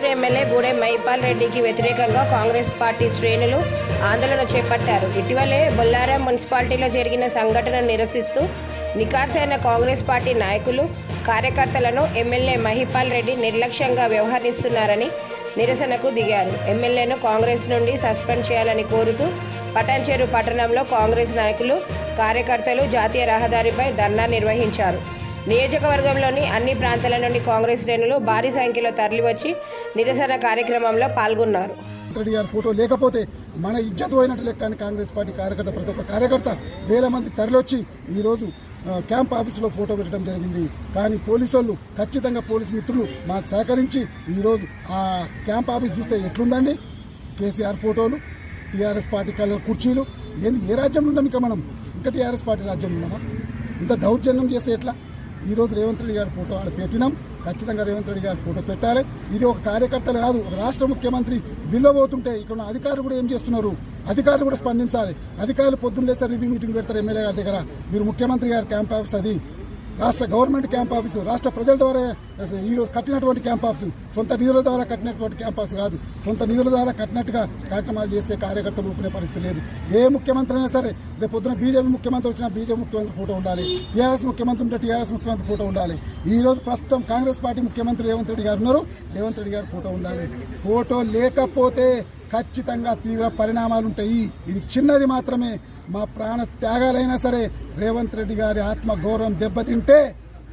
Patancheru MLA Gudem Mahipal రెడ్డికి వ్యతిరేకంగా Congress party శ్రేణులు ఆందోళన చేపట్టారు. ఇటీవలే బొల్లారం మున్సిపాలిటీలో జరిగిన సంఘటనను నిరసిస్తూ నికార్సైన కాంగ్రెస్ పార్టీ నాయకులు కార్యకర్తలను ఎమ్మెల్యే మహిపాల్ రెడ్డి నిర్లక్ష్యంగా వ్యవహరిస్తున్నారని నిరసనకు దిగారు. ఎమ్మెల్యేను కాంగ్రెస్ నుండి సస్పెండ్ చేయాలని కోరుతూ పటాన్చేరు పట్టణంలో కాంగ్రెస్ నాయకులు కార్యకర్తలు జాతీయ రహదారిపై ధర్నా నిర్వహించారు. నియోజకవర్గంలోని అన్ని ప్రాంతాల నుండి కాంగ్రెస్ శ్రేణులు భారీ సంఖ్యలో తరలివచ్చి నిరసన కార్యక్రమంలో పాల్గొన్నారు. రెడ్డి గారి ఫోటో లేకపోతే మన ఇజ్జత్ పోయినట్టు లెక్క అని కాంగ్రెస్ పార్టీ కార్యకర్త ప్రతి ఒక్క కార్యకర్త వేల మంది తరలొచ్చి ఈరోజు క్యాంప్ ఆఫీసులో ఫోటో పెట్టడం జరిగింది. కానీ పోలీసు వాళ్ళు ఖచ్చితంగా పోలీసు మిత్రులు మాకు సహకరించి ఈరోజు ఆ క్యాంప్ ఆఫీస్ చూస్తే ఎట్లుందండి? కేసీఆర్ ఫోటోలు టీఆర్ఎస్ పార్టీ కలర్ కుర్చీలు ఏంది ఏ రాజ్యంలో ఉన్నాం ఇంకా మనం? ఇంకా టీఆర్ఎస్ పార్టీ రాజ్యంలో ఉన్నామా? ఇంత దౌర్జన్యం చేస్తే ఎట్లా? ఈరోజు రేవంత్ రెడ్డి గారి ఫోటో ఆడ పెట్టినాం. ఖచ్చితంగా రేవంత్ రెడ్డి గారి ఫోటో పెట్టాలి. ఇది ఒక కార్యకర్తలు కాదు ఒక రాష్ట్ర ముఖ్యమంత్రి విల్లబోతుంటే ఇక్కడ ఉన్న అధికారులు కూడా ఏం చేస్తున్నారు? అధికారులు కూడా స్పందించాలి. అధికారులు పొద్దున్న లేస్తారు రివ్యూ మీటింగ్ పెడతారు ఎమ్మెల్యే గారి దగ్గర. మీరు ముఖ్యమంత్రి గారి క్యాంప్ ఆఫీస్ అది. రాష్ట్ర గవర్నమెంట్ క్యాంప్ ఆఫీసు రాష్ట్ర ప్రజల ద్వారా ఈ రోజు కట్టినటువంటి క్యాంప్ ఆఫీసు సొంత నిధుల ద్వారా కట్టినటువంటి క్యాంప్ ఆఫీస్ కాదు. సొంత నిధుల ద్వారా కట్టినట్టుగా కార్యక్రమాలు చేసే కార్యకర్తలు ఊపుకునే పరిస్థితి లేదు. ఏ ముఖ్యమంత్రి అయినా సరే రేపు పొద్దున బీజేపీ ముఖ్యమంత్రి వచ్చినా బీజేపీ ముఖ్యమంత్రి ఫోటో ఉండాలి. టీఆర్ఎస్ ముఖ్యమంత్రి ఉంటే టీఆర్ఎస్ ముఖ్యమంత్రి ఫోటో ఉండాలి. ఈ రోజు ప్రస్తుతం కాంగ్రెస్ పార్టీ ముఖ్యమంత్రి రేవంత్ రెడ్డి గారు ఉన్నారు. రేవంత్ రెడ్డి గారు ఫోటో ఉండాలి. ఫోటో లేకపోతే ఖచ్చితంగా తీవ్ర పరిణామాలు ఉంటాయి. ఇది చిన్నది మాత్రమే. మా ప్రాణ త్యాగాలైనా సరే రేవంత్ రెడ్డి గారి ఆత్మ గౌరవం దెబ్బతింటే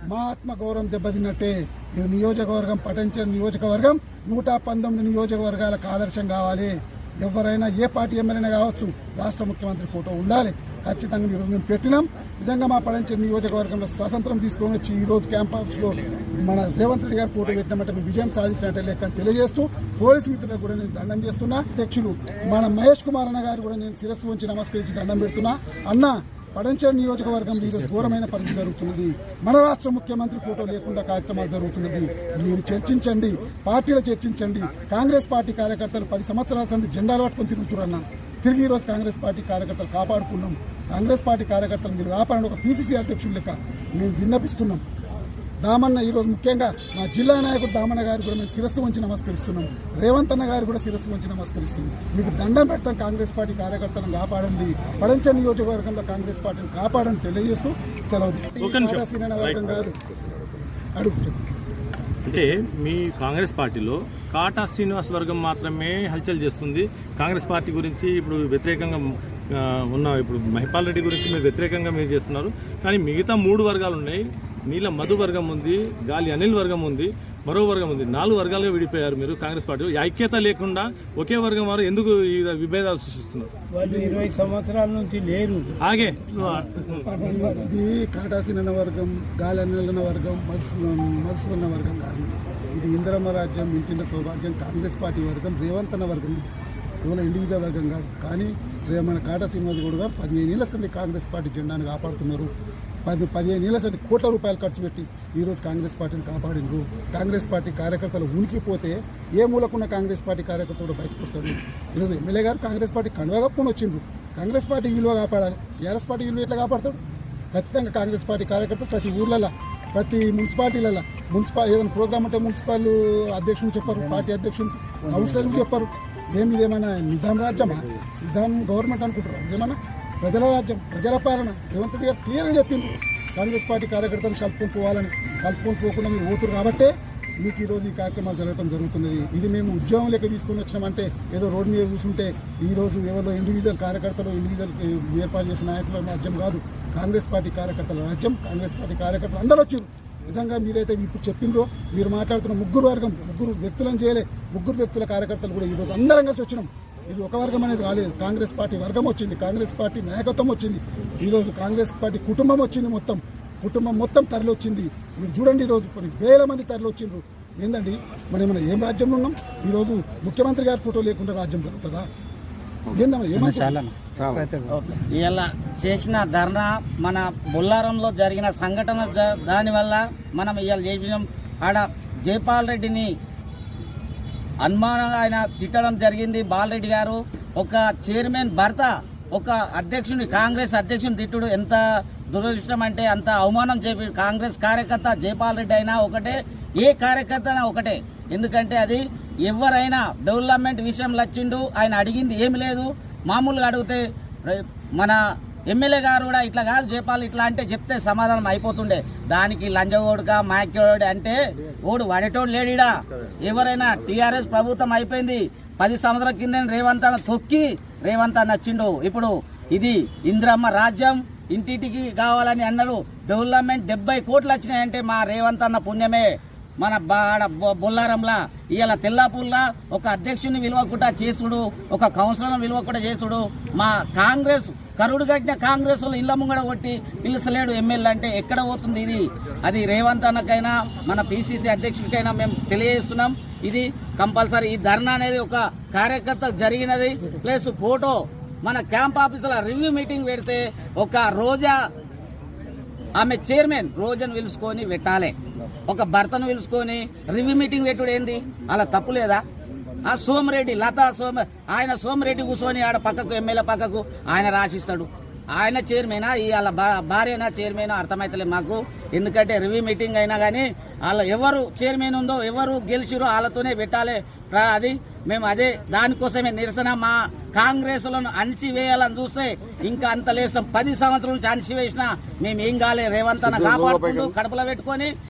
మా ఆత్మ గౌరవం దెబ్బతిన్నట్టే ఇది నియోజకవర్గం పఠించిన నియోజకవర్గం నూట పంతొమ్మిది నియోజకవర్గాలకు ఆదర్శం కావాలి. ఎవరైనా ఏ పార్టీ ఎమ్మెల్యేనా కావచ్చు రాష్ట్ర ముఖ్యమంత్రి ఫోటో ఉండాలి. ఖచ్చితంగా ఈరోజు మేము పెట్టినాం. నిజంగా మా పడంచే నియోజకవర్గంలో స్వాతంత్రం తీసుకొని వచ్చి ఈ రోజు మన రేవంత్ రెడ్డి గారు ఫోటో పెట్టినట్టు మేము విజయం సాధించినట్టే లెక్క తెలియజేస్తూ పోలీసు మిత్రులకు కూడా నేను దండం చేస్తున్నా. అధ్యక్షులు మన మహేష్ కుమార్ అన్న గారు కూడా నేను శిరస్సు ఉంచి నమస్కరించి దండం పెడుతున్నా. అన్న పడంచేరు నియోజకవర్గం ఈరోజు ఘోరమైన పరిస్థితి జరుగుతున్నది. మన రాష్ట్ర ముఖ్యమంత్రి ఫోటో లేకుండా కార్యక్రమాలు జరుగుతున్నది. మీరు చర్చించండి పార్టీలు చర్చించండి. కాంగ్రెస్ పార్టీ కార్యకర్తలు పది సంవత్సరాల సంది జెండాలు పట్టుకొని తిరుగుతున్నా తిరిగి ఈరోజు రోజు కాంగ్రెస్ పార్టీ కార్యకర్తలు కాపాడుకున్నాం. కాంగ్రెస్ పార్టీ కార్యకర్తలు మీరు కాపాడండి. ఒక పీసీసీ అధ్యక్షులు లెక్క మేము విన్నపిస్తున్నాం. దామన్న ఈరోజు ముఖ్యంగా మా జిల్లా నాయకుడు దామన్న గారు కూడా మేము శిరస్సు వంచి నమస్కరిస్తున్నాం. రేవంత్ అన్న గారు కూడా శిరస్సు వంచి నమస్కరిస్తున్నాం. మీకు దండం పెడతాం కాంగ్రెస్ పార్టీ కార్యకర్తలను కాపాడండి. పడంచ నియోజకవర్గంలో కాంగ్రెస్ పార్టీని కాపాడని తెలియజేస్తూ సెలవు కాదు అడుగు. అంటే మీ కాంగ్రెస్ పార్టీలో కాటా శ్రీనివాస్ వర్గం మాత్రమే హల్చల్ చేస్తుంది. కాంగ్రెస్ పార్టీ గురించి ఇప్పుడు వ్యతిరేకంగా ఉన్న ఇప్పుడు మహిపాల్ రెడ్డి గురించి మీరు వ్యతిరేకంగా మీరు చేస్తున్నారు. కానీ మిగతా మూడు వర్గాలు ఉన్నాయి. నీల మధు వర్గం ఉంది గాలి అనిల్ వర్గం ఉంది మరో వర్గం ఉంది. నాలుగు వర్గాలుగా విడిపోయారు మీరు కాంగ్రెస్ పార్టీ. ఐక్యత లేకుండా ఒకే వర్గం వారు ఎందుకు ఈ విభేదాలు సృష్టిస్తున్నారు? వాళ్ళు ఇరవై సంవత్సరాల నుంచి లేరు. ఆగే. ఇది కాటాసిన వర్గం గాలన్న వర్గం మధుసు మధుసూదన వర్గం కాదు. ఇది ఇందిరమ్మ రాజ్యం ఇంటింట సౌభాగ్యం కాంగ్రెస్ పార్టీ వర్గం రేవంత్ అన్న వర్గం. కేవలం ఇండివిజువల్ వర్గం కాదు కానీ రే మన కాటా శ్రీనివాస్ గౌడ్ గారు పదిహేను ఏళ్ళ సంది కాంగ్రెస్ పార్టీ జెండాను కాపాడుతున్నారు. పది పదిహేను ఏళ్ళ సంది కోట్ల రూపాయలు ఖర్చు పెట్టి ఈరోజు కాంగ్రెస్ పార్టీని కాపాడినరు కాంగ్రెస్ పార్టీ కార్యకర్తలు ఉనికిపోతే ఏ మూలకున్న కాంగ్రెస్ పార్టీ కార్యకర్త కూడా బయటకు వస్తాడు. ఈరోజు ఎమ్మెల్యే గారు కాంగ్రెస్ పార్టీ కండువా వచ్చిండ్రు. కాంగ్రెస్ పార్టీ విలువ కాపాడాలి. టీఆర్ఎస్ పార్టీ విలువ ఎట్లా కాపాడతాడు? ఖచ్చితంగా కాంగ్రెస్ పార్టీ కార్యకర్తలు ప్రతి ఊర్లలో ప్రతి మున్సిపాలిటీలలో మున్సిపల్ ఏదైనా ప్రోగ్రామ్ అంటే మున్సిపల్ అధ్యక్షులు చెప్పారు పార్టీ అధ్యక్షులు కౌన్సిలర్లు చెప్పారు. ఏమి ఇదేమైనా నిజాం రాజ్యమా? నిజాం గవర్నమెంట్ అనుకుంటారు ఇదేమన్నా ప్రజల రాజ్యం ప్రజల పాలన. రేవంత్ రెడ్డి గారు క్లియర్గా చెప్పింది కాంగ్రెస్ పార్టీ కార్యకర్తలు కలుపుకొని పోవాలని కలుపుకొని పోకుండా మీరు ఓటురు కాబట్టే మీకు ఈరోజు ఈ కార్యక్రమాలు జరగడం జరుగుతున్నది. ఇది మేము ఉద్యోగం లెక్క తీసుకుని వచ్చినామంటే ఏదో రోడ్డు మీద చూసుంటే ఈరోజు ఎవరో ఇండివిజువల్ కార్యకర్తలు ఇండివిజువల్ ఏర్పాటు చేసిన నాయకుల రాజ్యం కాదు. కాంగ్రెస్ పార్టీ కార్యకర్తల రాజ్యం కాంగ్రెస్ పార్టీ కార్యకర్తలు అందరూ వచ్చారు నిజంగా మీరైతే ఇప్పుడు చెప్పిండ్రో మీరు మాట్లాడుతున్న ముగ్గురు వర్గం ముగ్గురు వ్యక్తులను చేయలే ముగ్గురు వ్యక్తుల కార్యకర్తలు కూడా ఈరోజు అందరం కలిసి వచ్చినాం. ఇది ఒక వర్గం అనేది రాలేదు. కాంగ్రెస్ పార్టీ వర్గం వచ్చింది కాంగ్రెస్ పార్టీ నాయకత్వం వచ్చింది. ఈరోజు కాంగ్రెస్ పార్టీ కుటుంబం వచ్చింది మొత్తం. కుటుంబం మొత్తం తరలి వచ్చింది మీరు చూడండి ఈరోజు కొన్ని వేల మంది తరలి వచ్చిండ్రు ఏందండి? మనం ఏం రాజ్యంలో ఉన్నాం? ఈరోజు ముఖ్యమంత్రి గారి ఫోటో లేకుండా రాజ్యం జరుగుతుందా ఏందమ్మా ఏమంటారు ఇలా చేసిన ధర్నా మన బొల్లారంలో జరిగిన సంఘటన దానివల్ల మనం ఇవాళ చేసిన. ఆడ జైపాల్ రెడ్డిని అనుమానంగా ఆయన తిట్టడం జరిగింది. బాలరెడ్డి గారు ఒక చైర్మన్ భర్త ఒక అధ్యక్షుని కాంగ్రెస్ అధ్యక్షుని తిట్టుడు. ఎంత దురదృష్టం అంటే అంత అవమానం చేపి కాంగ్రెస్ కార్యకర్త జైపాల్ రెడ్డి అయినా ఒకటే ఏ కార్యకర్త అయినా ఒకటే. ఎందుకంటే అది ఎవరైనా డెవలప్మెంట్ విషయంలో వచ్చిండు. ఆయన అడిగింది ఏమి లేదు. మామూలుగా అడిగితే మన ఎమ్మెల్యే గారు కూడా ఇట్లా కాదు చెప్పాలి ఇట్లా అంటే చెప్తే సమాధానం అయిపోతుండే. దానికి లంజగోడుక మాక్యోడు అంటే ఓడు వాడేటోడు లేడీడా? ఎవరైనా టీఆర్ఎస్ ప్రభుత్వం అయిపోయింది పది సంవత్సరాల కింద రేవంత్ అన్న తొక్కి రేవంత్ అన్న వచ్చిండు ఇప్పుడు ఇది ఇంద్రమ్మ రాజ్యం ఇంటింటికి కావాలని అన్నాడు. డెవలప్మెంట్ డెబ్బై కోట్లు వచ్చినాయంటే మా రేవంత్ అన్న పుణ్యమే. మన బాడ బొ- బొల్లారంలా ఇవాళ తెల్లాపూర్లా ఒక అధ్యక్షుని విలువకుండా చేసుడు ఒక కౌన్సిలర్ విలువకుండా చేసుడు. మా కాంగ్రెస్ కరుడు కట్టిన కాంగ్రెస్ వాళ్ళు ఇళ్ళ ముంగడ కొట్టి పిలుస్తలేడు ఎమ్మెల్యే అంటే ఎక్కడ పోతుంది ఇది? అది రేవంత్ అన్నకైనా మన పిసిసి అధ్యక్షుడికైనా మేము తెలియజేస్తున్నాం. ఇది కంపల్సరీ. ఈ ధర్నా అనేది ఒక కార్యకర్త జరిగినది. ప్లస్ ఫోటో మన క్యాంప్ ఆఫీసులో రివ్యూ మీటింగ్ పెడితే ఒక రోజా ఆమె చైర్మన్ రోజాను పిలుచుకొని పెట్టాలి. ఒక భర్తను పిలుచుకొని రివ్యూ మీటింగ్ పెట్టుడు ఏంది? అలా తప్పు లేదా? ఆ సోమిరెడ్డి లతా సోమ ఆయన సోమిరెడ్డి కూర్చొని ఆడ పక్కకు ఎమ్మెల్యే పక్కకు ఆయన రాసిస్తాడు. ఆయన చైర్మనా వాళ్ళ భార్యనా చైర్మన్ అర్థమైతలే మాకు. ఎందుకంటే రివ్యూ మీటింగ్ అయినా కానీ వాళ్ళ ఎవరు చైర్మన్ ఉందో ఎవరు గెలిచిరో వాళ్ళతోనే పెట్టాలి. అది మేము అదే దానికోసమే నిరసన. మా కాంగ్రెస్లను అణిచివేయాలని చూస్తే ఇంకా అంత లేసం పది సంవత్సరాల నుంచి అణిచివేసినా మేము ఏం కాలే. రేవంత్ అన్న కాపాడుకుంటూ కడపలో పెట్టుకొని